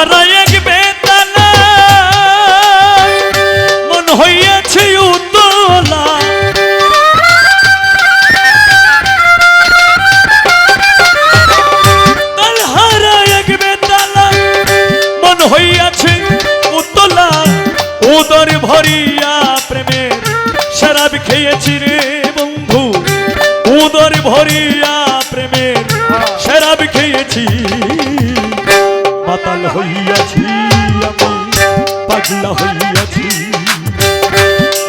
আমার এক মন হইয়াছে উতলা। তার এক মন হইয়াছে উতলা। উদর ভরিয়া প্রেমের শরাব খেয়েছি রে বন্ধু। উদর ভরিয়া প্রেমের শরাব খেয়েছি। মাতাল হইয়াছি আমি পাগলা হইয়াছি।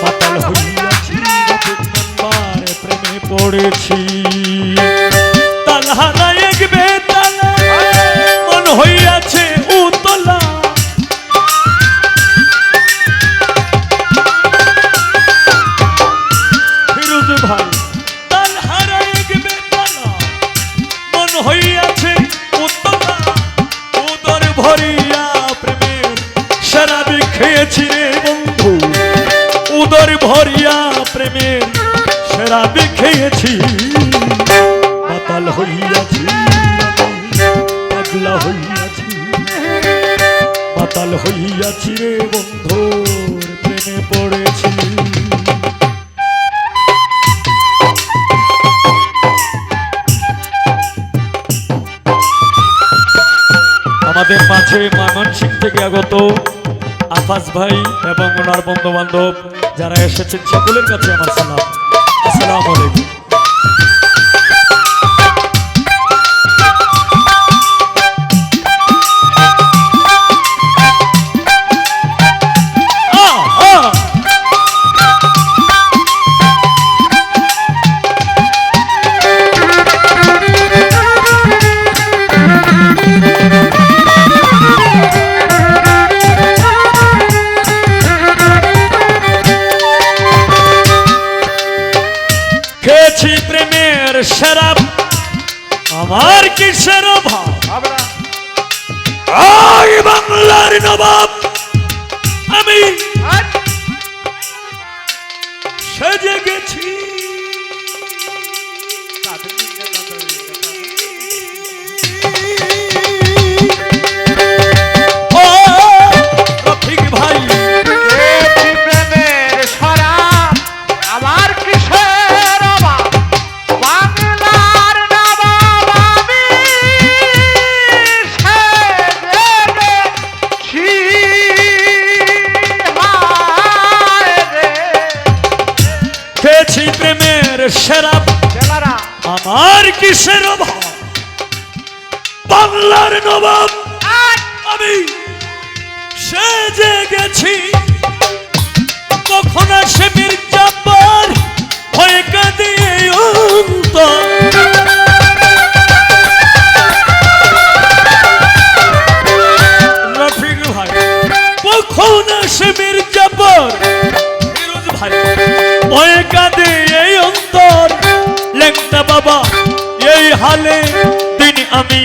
মাতাল হইয়াছি প্রেমে পড়েছি। উদর ভরিয়া প্রেমের শরাবি খেয়েছি মাতাল হইয়াছি পাগলা হইয়াছি মাতাল হইয়াছি রে বন্ধুর প্রেমে পড়েছি। আমাদের মাঝে ময়মনসিং থেকে আগত আফাজ ভাই এবং ওনার বন্ধু বান্ধব যারা এসেছেন সকলের কাছে আমার সালাম। আসসালামু আলাইকুম। খেয়েছি প্রেমের শরাব আমার কি অভাব? আই বাংলার নবাব। আমি সেজে গেছি। জেলারা, আমার কিসের অভাব? বাংলার নবাব। আমি আমি সেজে গেছি কখন সে মির্জাব্বার হয়ে কাঁদিয়ে অন্তর হালে দিন আমি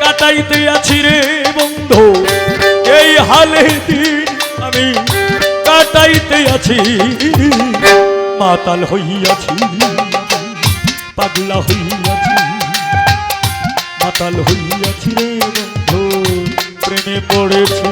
কাটাইতে আছি রে বন্ধু। এই হালে দিন আমি কাটাইতে আছি। মাতাল হইয়াছি, পাগলা হইয়াছি। মাতাল হইয়াছি রে বন্ধু, প্রেমে পড়েছি।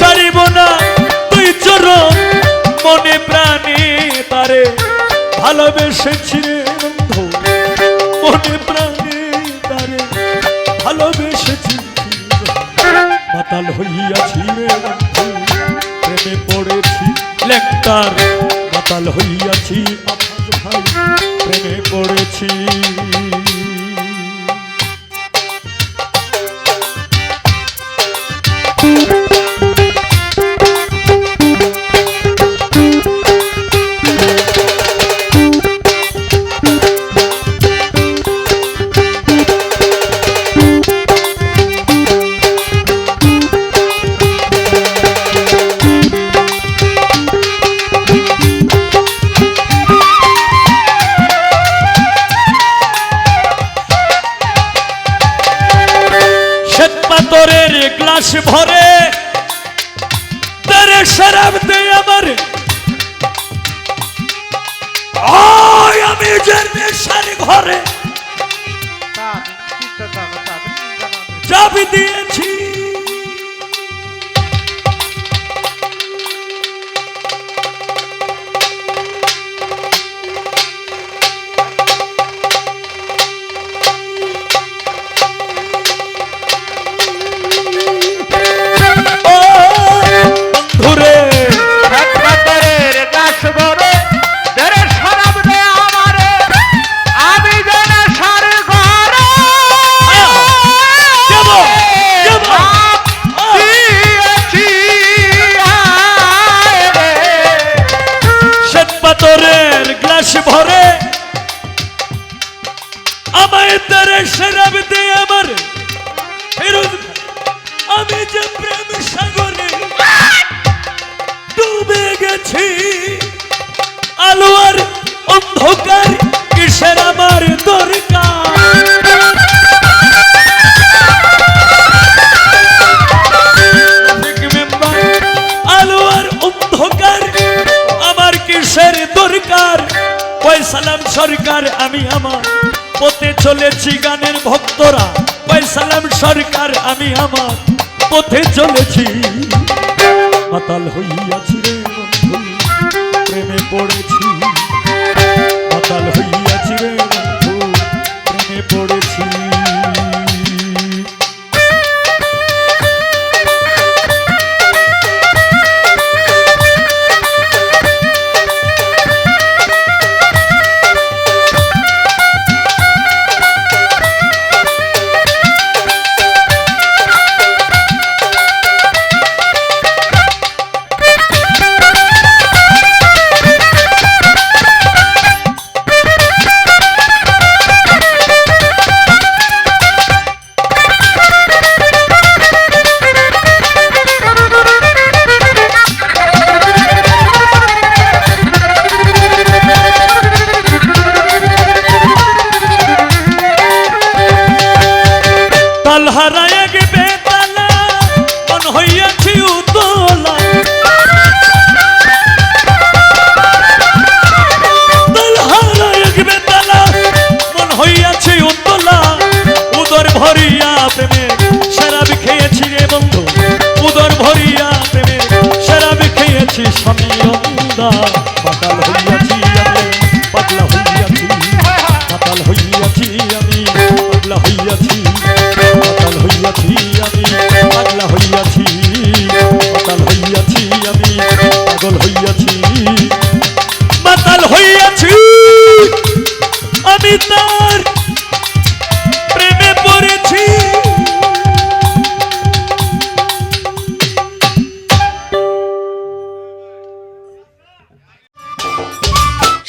ছাড়িব না তুই চোর মনে প্রাণে তারে ভালোবেসেছি রে বন্ধু মনে প্রাণে তারে ভালোবেসেছি মাতাল হইয়াছি রে বন্ধু প্রেমে পড়েছি লেখতার মাতাল হইয়াছি আফাজ ভাই প্রেমে পড়েছি। চাবি দিয়েছি তারে শরাব দে আমার আমি যে প্রেম সাগরে ডুবে গেছি, আলোয়ার অন্ধকার কিসের আমার দরকার? কিসের দরকার? সরকার, আমি আমার পথে চলেছি গানের ভক্তরা। সালাম সরকার, আমি আমার পথে চলেছি। পাতাল হইয়াছি রে প্রেমে পড়েছি। পাগলা হইয়াছি পাতাল হইয়াছি আমি পাগল হইয়াছি। মাতাল হইয়াছি আমি তার